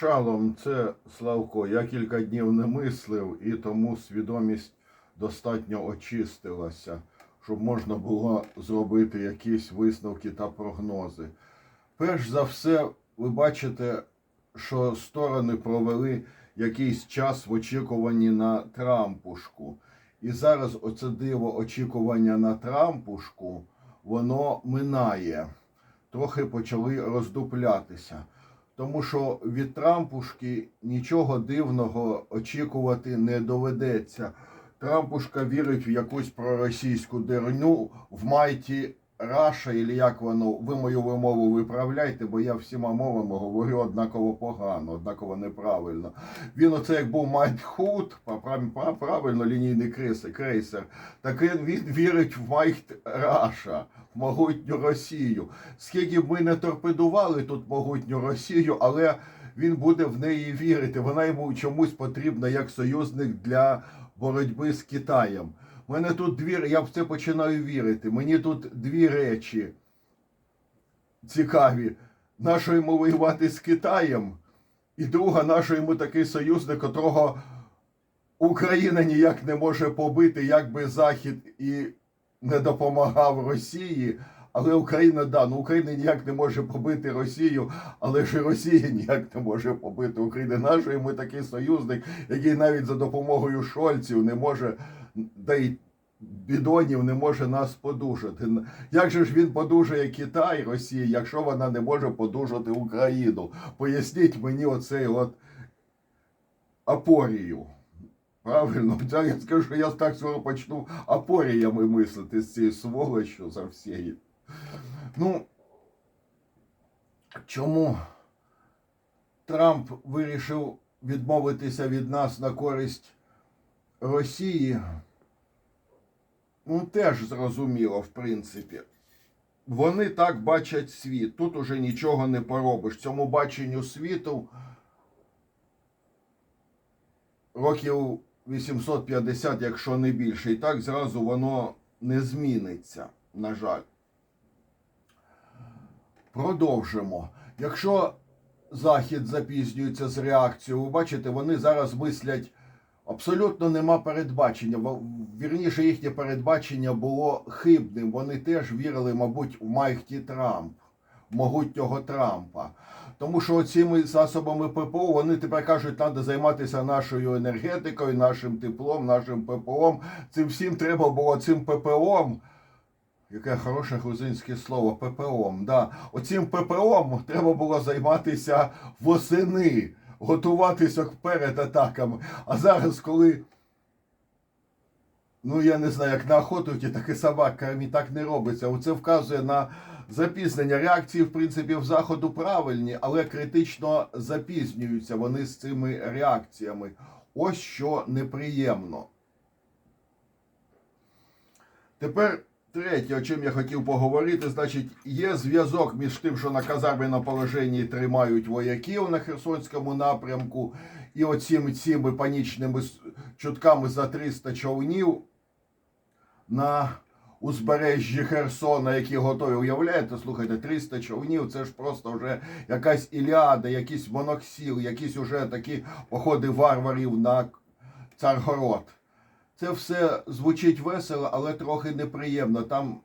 Шалом, це Славко. Я кілька днів не мислив, і тому свідомість достатньо очистилася, щоб можна було зробити якісь висновки та прогнози. Перш за все, ви бачите, що сторони провели якийсь час в очікуванні на Трампушку. І зараз оце диво очікування на Трампушку, воно минає. Трохи почали роздуплятися. Тому що від Трампушки нічого дивного очікувати не доведеться. Трампушка вірить в якусь проросійську дерню в майті Раша, і як воно, ви мою вимову виправляйте, бо я всіма мовами говорю однаково погано, однаково неправильно. Він оце як був Майндхуд, правильно лінійний крейсер, так він, він вірить в Майт Раша, в могутню Росію. Скільки б ми не торпедували тут могутню Росію, але він буде в неї вірити. Вона йому чомусь потрібна як союзник для боротьби з Китаєм. Мене тут дві, я в це починаю вірити. Мені тут дві речі цікаві. Нащо йому воювати з Китаєм? І друга, нащо йому такий союзник, котрого Україна ніяк не може побити, як би Захід і не допомагав Росії. Але Україна, да, ну Україна ніяк не може побити Росію, але ж і Росія ніяк не може побити Україну. Нащо йому такий союзник, який навіть за допомогою шольців не може, да й бідонів не може нас подужати. Як же ж він подужає Китай, Росія, якщо вона не може подужати Україну? Поясніть мені оцей от апорію. Правильно, я скажу, що я так скоро почну апоріями мислити з цією сволочю за всією. Ну, чому Трамп вирішив відмовитися від нас на користь Росії? Ну, теж зрозуміло, в принципі. Вони так бачать світ. Тут уже нічого не поробиш. Цьому баченню світу років 850, якщо не більше. І так зразу воно не зміниться, на жаль. Продовжимо. Якщо Захід запізнюється з реакцією, ви бачите, вони зараз мислять. Абсолютно нема передбачення. Вірніше, їхнє передбачення було хибним. Вони теж вірили, мабуть, в Майхті Трамп, могутнього Трампа. Тому що цими засобами ППО вони тепер кажуть, треба займатися нашою енергетикою, нашим теплом, нашим ППО. Цим всім треба було цим ППО. Яке хороше грузинське слово ППО. Да. Оцим ППО треба було займатися восени готуватися перед атаками. А зараз, коли, ну я не знаю, як на охоту йти, так і собаками так не робиться. Оце вказує на запізнення. Реакції, в принципі, в заходу правильні, але критично запізнюються вони з цими реакціями. Ось що неприємно. Тепер третє, о чим я хотів поговорити, значить, є зв'язок між тим, що на казармі положенні тримають вояків на Херсонському напрямку, і оціми цими панічними чутками за 300 човнів на узбережжі Херсона, які готові. Уявляєте, слухайте, 300 човнів, це ж просто вже якась Іліада, якийсь моноксіл, якісь уже такі походи варварів на Царгород. Це все звучить весело, але трохи неприємно. Там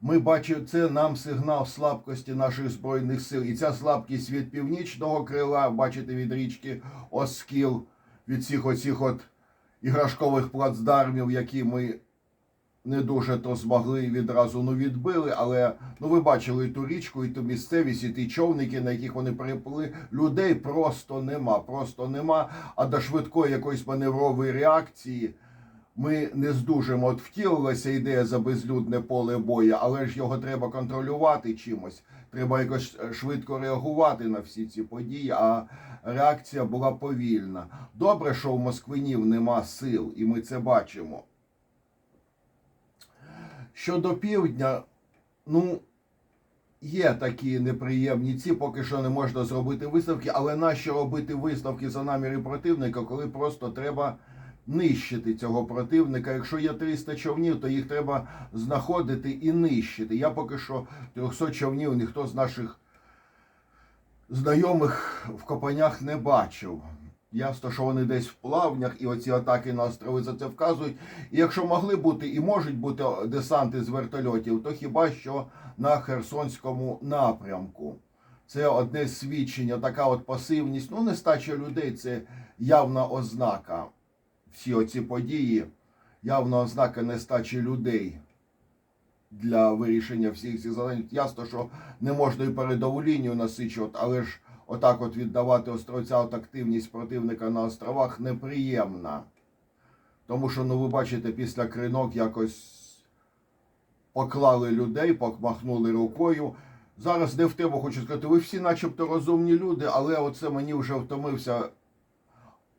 ми бачимо, це нам сигнал слабкості наших збройних сил. І ця слабкість від північного крила, бачите, від річки Оскіл, від всіх оцих от іграшкових плацдармів, які ми не дуже то змогли відразу ну, відбили, але ну ви бачили ту річку, і ту місцевість, і ті човники, на яких вони приплили. Людей просто нема, просто нема. А до швидкої якоїсь маневрової реакції ми не здужимо. От втілилася ідея за безлюдне поле бою, але ж його треба контролювати чимось. Треба якось е, швидко реагувати на всі ці події. А реакція була повільна. Добре, що в Москвинів нема сил, і ми це бачимо. Щодо півдня, ну. Є такі неприємні ці, поки що не можна зробити висновки, але нащо робити висновки за наміри противника, коли просто треба нищити цього противника. Якщо є 300 човнів, то їх треба знаходити і нищити. Я поки що 300 човнів ніхто з наших знайомих в Копанях не бачив. Ясно, що вони десь в плавнях, і оці атаки на острови за це вказують. І якщо могли бути і можуть бути десанти з вертольотів, то хіба що на Херсонському напрямку. Це одне свідчення, така от пасивність. Ну, нестача людей це явна ознака. Всі оці події, явна ознака нестачі людей для вирішення всіх цих завдань. Ясно, що не можна і передову лінію насичувати, але ж отак от віддавати островця от активність противника на островах неприємна. Тому що, ну ви бачите, після кринок якось поклали людей, помахнули рукою. Зараз не в тему хочу сказати, ви всі начебто розумні люди, але оце мені вже втомився.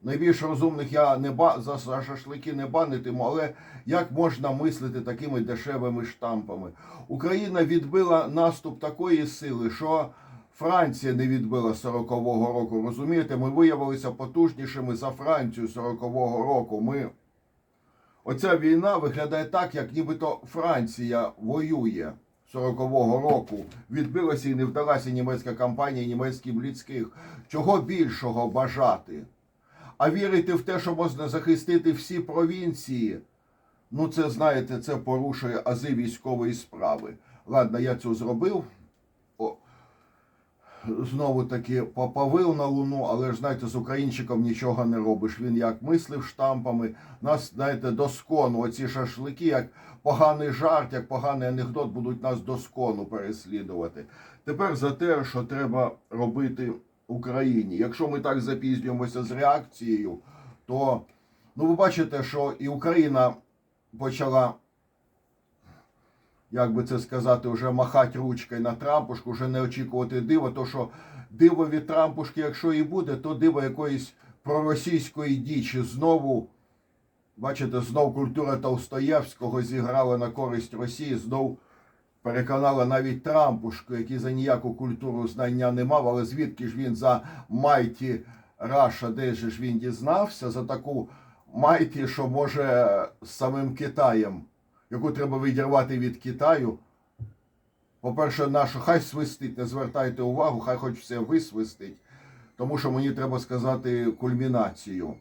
Найбільш розумних я не ба... за шашлики не банитиму, але як можна мислити такими дешевими штампами? Україна відбила наступ такої сили, що Франція не відбила 40-го року. Розумієте, ми виявилися потужнішими за Францію 40-го року. Ми... Оця війна виглядає так, як нібито Франція воює 40-го року. Відбилася і не вдалася німецька кампанія, німецький бліцких. Чого більшого бажати? А вірити в те, що можна захистити всі провінції, ну це знаєте, це порушує ази військової справи. Ладно, я це зробив. О, знову таки попавив на луну, але ж знаєте, з українчиком нічого не робиш. Він як мислив штампами. Нас, знаєте, доскону. Оці шашлики, як поганий жарт, як поганий анекдот, будуть нас доскону переслідувати. Тепер за те, що треба робити Україні. Якщо ми так запізнюємося з реакцією, то ну ви бачите, що і Україна почала, як би це сказати, вже махати ручкою на Трампушку, вже не очікувати дива, то що диво від Трампушки, якщо і буде, то диво якоїсь проросійської дічі. Знову, бачите, знов культура Толстоєвського зіграла на користь Росії, знов переконала навіть Трампушку, який за ніяку культуру знання не мав, але звідки ж він за майті Раша, де ж він дізнався, за таку майті, що може з самим Китаєм, яку треба відірвати від Китаю. По-перше, нашу, хай свистить, не звертайте увагу, хай хоч все висвистить, тому що мені треба сказати кульмінацію.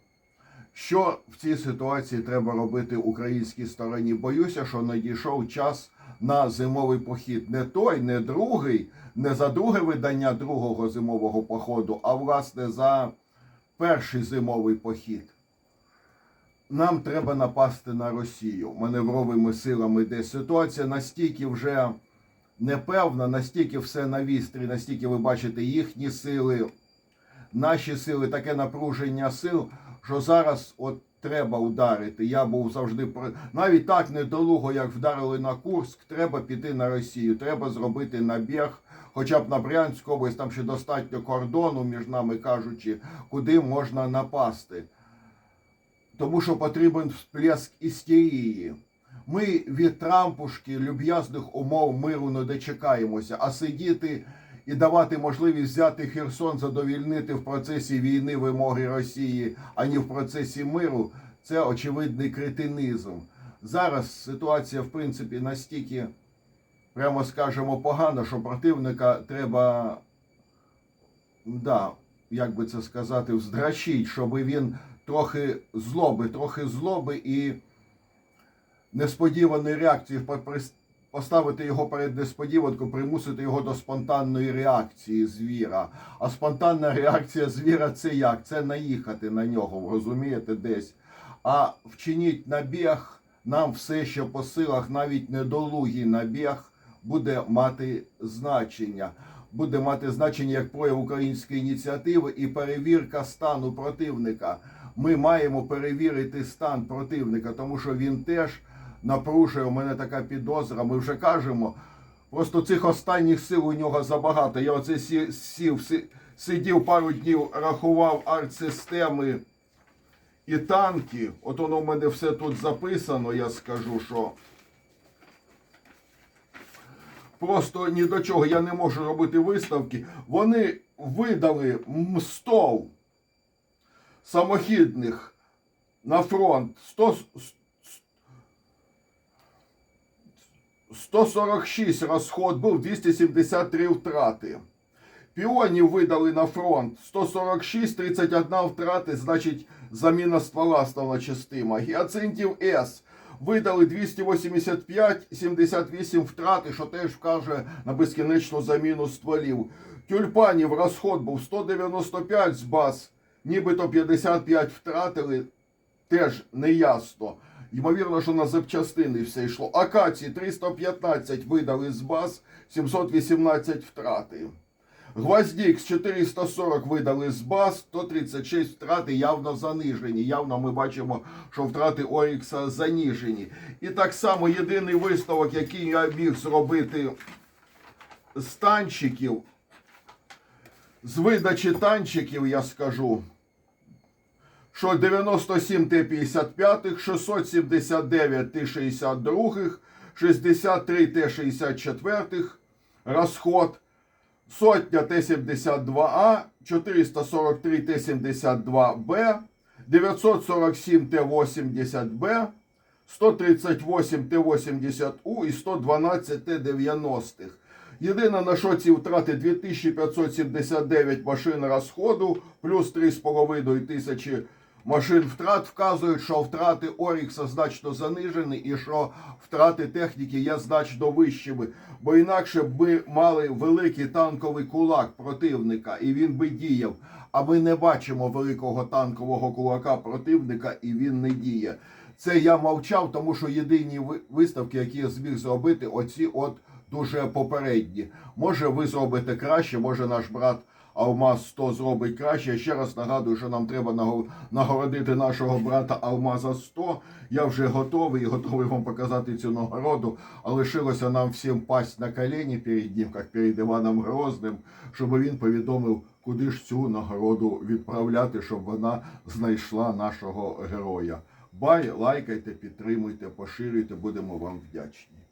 Що в цій ситуації треба робити українській стороні? Боюся, що надійшов час на зимовий похід. Не той, не другий, не за друге видання другого зимового походу, а власне за перший зимовий похід. Нам треба напасти на Росію маневровими силами, де ситуація настільки вже непевна, настільки все на вістрі, настільки ви бачите їхні сили, наші сили, таке напруження сил, що зараз от треба ударити. Я був завжди навіть так недолуго, як вдарили на Курск, треба піти на Росію, треба зробити набіг, хоча б на Брянську область, там ще достатньо кордону, між нами кажучи, куди можна напасти. Тому що потрібен всплеск істерії. Ми від Трампушки люб'язних умов миру не дочекаємося, а сидіти і давати можливість взяти Херсон, задовільнити в процесі війни вимоги Росії, а не в процесі миру, це очевидний кретинизм. Зараз ситуація, в принципі, настільки, прямо скажемо, погана, що противника треба, да, як би це сказати, вздрачить, щоб він трохи злоби, трохи злоби і несподіваної реакції попри- поставити його перед несподіванку, примусити його до спонтанної реакції звіра. А спонтанна реакція звіра це як? Це наїхати на нього, розумієте, десь. А вчиніть набіг нам все, що по силах, навіть недолугий набіг, буде мати значення. Буде мати значення як прояв української ініціативи і перевірка стану противника. Ми маємо перевірити стан противника, тому що він теж напружує. У мене така підозра. Ми вже кажемо. Просто цих останніх сил у нього забагато. Я оце сі- сів, сидів пару днів, рахував артсистеми і танки. От воно в мене все тут записано, я скажу, що. Просто ні до чого я не можу робити виставки. Вони видали м, 100 самохідних на фронт. 100, 146 розход був, 273 втрати. Піонів видали на фронт 146, 31 втрати, значить заміна ствола стала частима. Гіацинтів С видали 285, 78 втрати, що теж вкаже на безкінечну заміну стволів. Тюльпанів розход був 195 з баз, нібито 55 втратили, теж неясно. Ймовірно, що на запчастини все йшло. Акації 315 видали з баз, 718 втрати. Гвоздік з 440 видали з баз, 136 втрати явно занижені. Явно ми бачимо, що втрати Орікса заніжені. І так само єдиний висновок, який я міг зробити з танчиків, з видачі танчиків, я скажу, що 97 Т-55, 679 Т-62, 63 Т-64 розход, сотня Т-72А, 443 Т-72Б, 947 Т-80Б, 138 Т-80У і 112 Т-90. Єдине, на що ці втрати 2579 машин розходу, плюс 3,5 тисячі машин втрат вказують, що втрати Орікса значно занижені і що втрати техніки є значно вищими. Бо інакше б ми мали великий танковий кулак противника, і він би діяв. А ми не бачимо великого танкового кулака противника, і він не діє. Це я мовчав, тому що єдині ви- виставки, які я зміг зробити, оці от дуже попередні. Може, ви зробите краще, може наш брат Алмаз 100 зробить краще. Я ще раз нагадую, що нам треба нагородити нашого брата Алмаза 100. Я вже готовий і готовий вам показати цю нагороду. А лишилося нам всім пасть на колені перед ним, як перед Іваном Грозним, щоб він повідомив, куди ж цю нагороду відправляти, щоб вона знайшла нашого героя. Бай, лайкайте, підтримуйте, поширюйте, будемо вам вдячні.